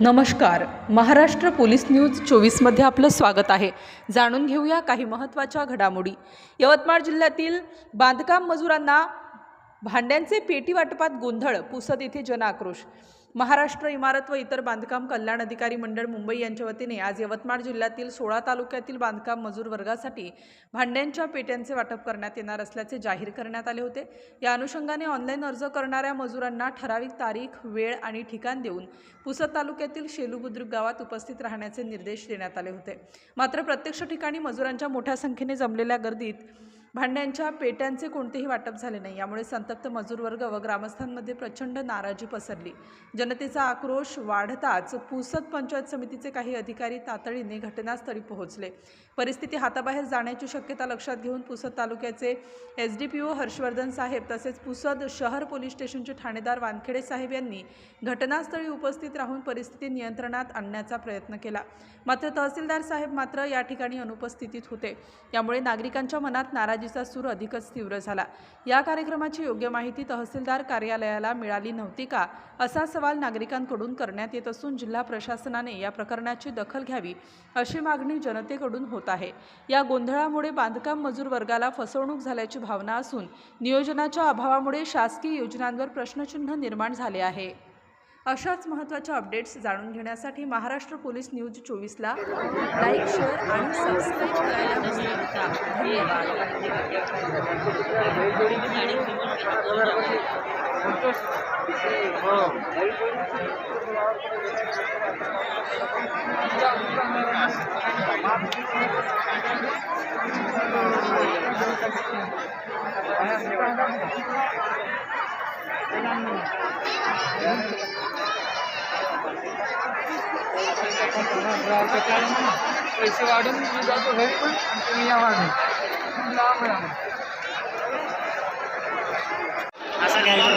नमस्कार. Maharashtra police news चोवीसमध्ये आपलं स्वागत आहे. जाणून घेऊया काही महत्त्वाच्या घडामोडी. यवतमाळ जिल्ह्यातील बांधकाम मजुरांना भांड्यांचे पेटी वाटपात गोंधळ पुसद येथे जनआक्रोश महाराष्ट्र इमारत व इतर बांधकाम कल्याण अधिकारी मंडळ मुंबई यांच्या वतीने आज यवतमाळ जिल्ह्यातील सोळा तालुक्यातील बांधकाम मजूर वर्गासाठी भांड्यांच्या पेट्यांचे वाटप करण्यात येणार असल्याचे जाहीर करण्यात आले होते. या अनुषंगाने ऑनलाईन अर्ज करणाऱ्या मजुरांना ठराविक तारीख वेळ आणि ठिकाण देऊन पुसद तालुक्यातील शेलू बुद्रुक गावात उपस्थित राहण्याचे निर्देश देण्यात आले होते. मात्र प्रत्यक्ष ठिकाणी मजुरांच्या मोठ्या संख्येने जमलेल्या गर्दीत भांड्यांच्या पेट्यांचे कोणतेही वाटप झाले नाही. यामुळे संतप्त मजूर वर्ग व ग्रामस्थांमध्ये प्रचंड नाराजी पसरली. जनतेचा आक्रोश वाढताच पुसद पंचायत समितीचे काही अधिकारी तातडीने घटनास्थळी पोहोचले. परिस्थिती हाताबाहेर जाण्याची शक्यता लक्षात घेऊन पुसद तालुक्याचे S D P O Harshvardhan साहेब तसेच पुसद शहर पोलीस स्टेशनचे ठाणेदार वानखेडे साहेब यांनी घटनास्थळी उपस्थित राहून परिस्थिती नियंत्रणात आणण्याचा प्रयत्न केला. मात्र तहसीलदार साहेब मात्र या ठिकाणी अनुपस्थितीत होते. यामुळे नागरिकांच्या मनात नाराजीचा सूर अधिकच तीव्र झाला. या कार्यक्रमाची योग्य माहिती तहसीलदार कार्यालयाला मिळाली नव्हती का असा सवाल नागरिकांकडून करण्यात येत असून जिल्हा प्रशासनाने या प्रकरणाची दखल घ्यावी अशी मागणी जनतेकडून होत आहे. या गोंधळामुळे बांधकाम मजूर वर्गाला फसवणूक झाल्याची भावना असून नियोजनाच्या अभावामुळे शासकीय योजनांवर प्रश्नचिन्ह निर्माण झाले आहे. अशाच महत्त्वाच्या अपडेट्स जाणून घेण्यासाठी महाराष्ट्र पोलीस न्यूज चोवीसला लाईक शेअर आणि सबस्क्राईब करायला विसरू नका. धन्यवाद. पैसे वाढून मी जातो घरी पण आणि तुम्ही या मागे लांब आम्हाला. असं घ्यायचं